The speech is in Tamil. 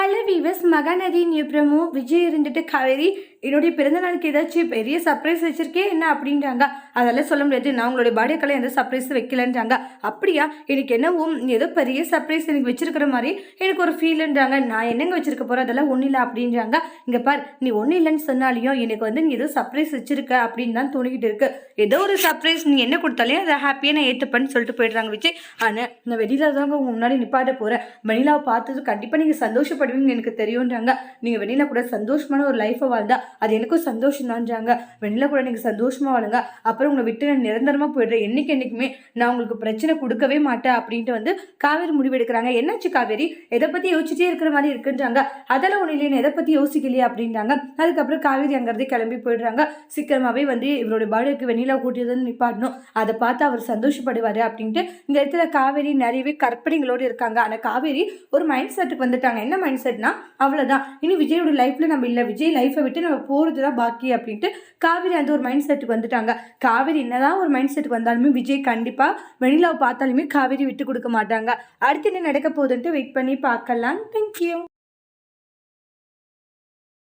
Hello viewers Mahanadi new promo Vijay இருந்துட்டு காவேரி என்னுடைய பிறந்த நாளுக்கு ஏதாச்சும் பெரிய சர்ப்ரைஸ் வச்சிருக்கே என்ன அப்படின்றாங்க. அதெல்லாம் சொல்ல முடியாது. நான் உங்களுடைய பாடியக்கெல்லாம் எந்த சர்ப்ரைஸும் வைக்கலன்றாங்க. அப்படியா? எனக்கு என்னவோ ஏதோ பெரிய சர்ப்ரைஸ் எனக்கு வச்சிருக்கிற மாதிரி எனக்கு ஒரு ஃபீல்ன்றாங்க நான் என்னங்க வச்சிருக்க போகிறேன் அதெல்லாம் ஒன்றும் இல்லை அப்படின்றாங்க. இங்கே பார் நீ ஒன்றும் இல்லைன்னு சொன்னாலையும் எனக்கு வந்து நீ ஏதோ சர்ப்ரைஸ் வச்சிருக்க அப்படின்னு தான் தோணிக்கிட்டு இருக்கு. ஏதோ ஒரு சர்ப்ரைஸ் நீ என்ன கொடுத்தாலையும் அதை ஹாப்பியாக நான் ஏற்றுப்பேன்னு சொல்லிட்டு போயிடுறாங்க விஜய். ஆனால் நான் வெளியில் தாங்க உங்கள் முன்னாடி நிப்பாட்ட போகிறேன் வெளியிலாவை பார்த்தது கண்டிப்பாக நீங்கள் சந்தோஷப்படுவீங்கன்னு எனக்கு தெரியுன்றாங்க நீங்கள் வெளியில் கூட சந்தோஷமான ஒரு லைஃப்பை வாழ்ந்தா அது எனக்கும் சந்தோஷம் தான்றாங்க வெண்ணில கூட நீங்கள் சந்தோஷமாக வாழுங்க. அப்புறம் உங்களை விட்டு நான் நிரந்தரமாக போயிடுறேன். என்னைக்கு என்னைக்குமே நான் உங்களுக்கு பிரச்சனை கொடுக்கவே மாட்டேன் அப்படின்ட்டு வந்து காவேரி முடிவெடுக்கிறாங்க. என்னாச்சு காவேரி? எதை பற்றி யோசிச்சுட்டே இருக்கிற மாதிரி இருக்குன்றாங்க. அதெல்லாம் ஒன்றும் இல்லைன்னு எதை பற்றி யோசிக்கலையே அப்படின்றாங்க. அதுக்கப்புறம் காவேரி அங்கேருந்தே கிளம்பி போயிடுறாங்க. சீக்கிரமாகவே வந்து இவரோட பாடிக்கு வெண்ணிலா கூட்டியதுன்னு நிப்பாட்டணும். அதை பார்த்து அவர் சந்தோஷப்படுவார் அப்படின்ட்டு இந்த இடத்துல காவேரி நிறையவே கற்பனைகளோடு இருக்காங்க. ஆனால் காவேரி ஒரு மைண்ட் செட்டுக்கு வந்துட்டாங்க. என்ன மைண்ட் செட்னா அவ்வளோதான் இனி விஜயோட லைஃப்பில் நம்ம இல்லை. விஜய் லைஃப்பை விட்டு நம்ம போகிறது தான் பாக்கி அப்படின்ட்டு காவேரி அந்த ஒரு மைண்ட் செட்டுக்கு வந்துட்டாங்க. காவேரி என்னதான் ஒரு மைண்ட் செட்டுக்கு வந்தாலுமே விஜய் கண்டிப்பாக வெண்ணிலாவை பார்த்தாலுமே காவேரி விட்டு கொடுக்க மாட்டாங்க. அடுத்து என்ன நடக்க போகுதுன்ட்டு வெயிட் பண்ணி பார்க்கலாம் தேங்க்யூ